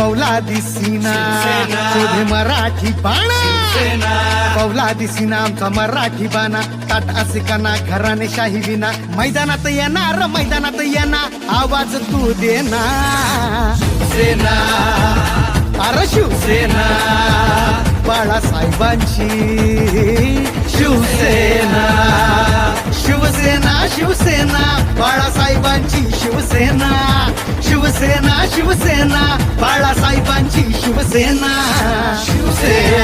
पौला दिसीना. शोधे मराठी बाणा. पौला दिसीना आमचा मराठी बाणा. ताट असे काना घराने शाही विना. मैदानात येणार मैदानात येणार. आवाज तू देना. सेना अरे शिवसेना. बाळासाहेबांची. शिवसेना. शिवसेना शिवसेना. बाळासाहेबांची शिवसेना. शिवसेना शिवसेना बाळासाहेबांची शिवसेना. शिवसेना.